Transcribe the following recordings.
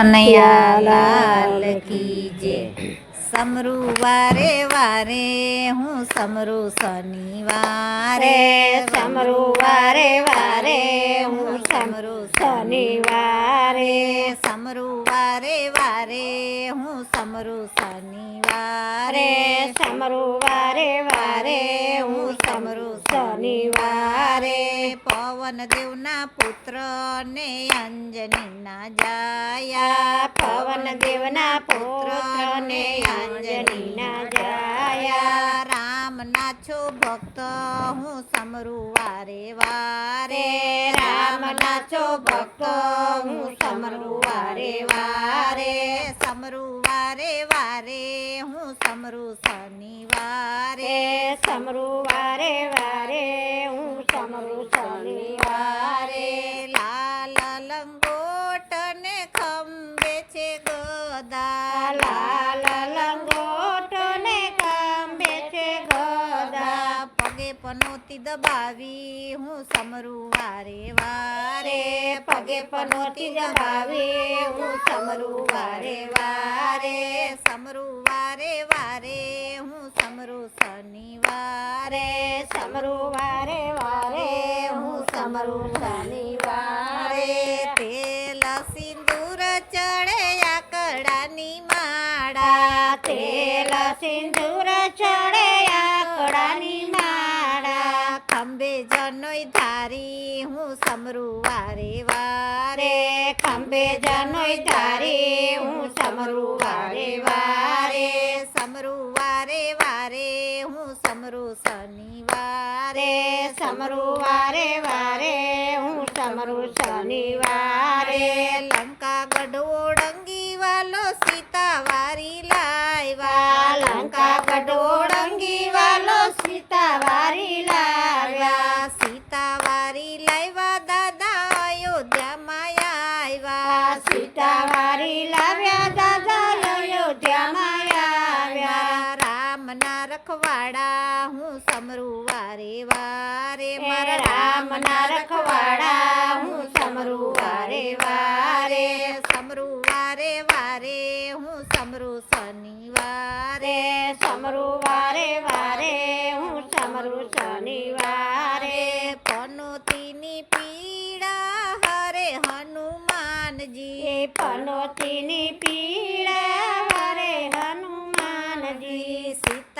કનૈયા લાલ કી સમરું વારે વારે હું સમરુ શનિવારે સમરુ વારે વારે હું સમરુ શનિવારે. સમરુ વારે વારે હું સમરુ શનિવારે. સમરુ વારે વારે હું સમરુ શનિવારે. પવન દેવના પુત્ર ને અંજનીના જાયા. પવનદેવના પુત્ર ને અંજનીના જાયા. રામના છો ભક્ત હું સમરું વારે. વારે રામ રામના છો ભક્ત હું સમરું વારે. વારે સમરું વારે વારે હું સમરું શનિવારે. સમરું વારે વારે. શનિવારે લાલ લંગોટ ને ખંભે છે ગદા. લાલ લંગોટ ને ખંભે છે ગદા. પગે પનોતી દબાવી હું સમરું વારે. વારે પગે પનોતી દબાવી હું સમરું વારે. વારે સમરું વારે વારે હું સમરું શનિવારે. રે સમરું વારે વારે સમરું શનિવારે તેલ સિંદૂર ચડે આકડાની માળા. તેલ સિંદૂર ચડે આકડાની માળા. ખંભે જનોય ધારી હું સમરું વારે. વારે ખંભે જનોય ધારી હું સમરું વારે. વારે સમરું વારે વારે હું સમરું શનિવારે. સમરું વારે વારે હું સમરું શનિવારે લંકા ગઢવો ડંગી વાલો સીતા વારી લાવ્યા લંકા કટોળંગી વાલો સીતા વારી લાવ્યા સીતા વારી લાવ્યા દાદા અયોધ્યામાં આવ્યા સીતા વારી લાવ્યા રખવાડા હું સમરું વારે વારે મારા રામના રખવાડા હું સમરું વારે વારે સમરું વારે વારે હું સમરું શનિવારે રે. સમરું વારે વારે હું સમરું શનિવારે પનોતીની પીડા હરે હનુમાનજી. પનોતીની પીડા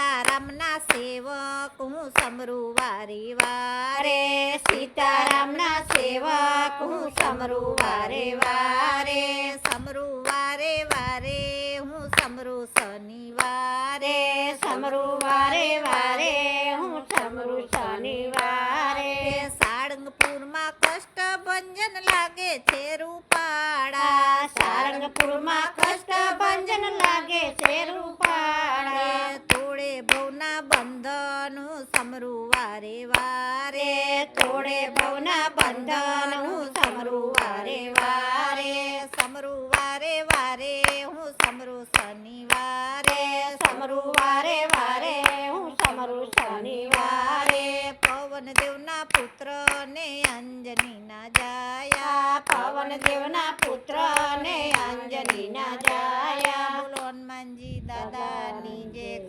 સીતારામના સેવક હું સમરું વારે. વારે સીતારામ સીતારામના સેવક હું સમરું વારે. વારે સમરું વારે વારે હું સમરું શનિવારે. સમરું વારે વારે હું સમરું શનિવારે. સાળંગપુરમાં કષ્ટભંજન લાગે છે રૂપાળા. આ સારંગપુરમાં કષ્ટભંજન લાગે છે રૂપાળા તોડે ભવના બંધન સમરું વારે. વારે તોડે ભવના બંધન સમરું વારે. વારે સમરું વારે વારે હું સમરું શનિવારે. સમરું વારે વારે હું સમરું શનિવારે. પવન દેવના પુત્ર ને અંજનીના જાયા. પવન દેવના પુત્ર ને અંજનીના જાયા.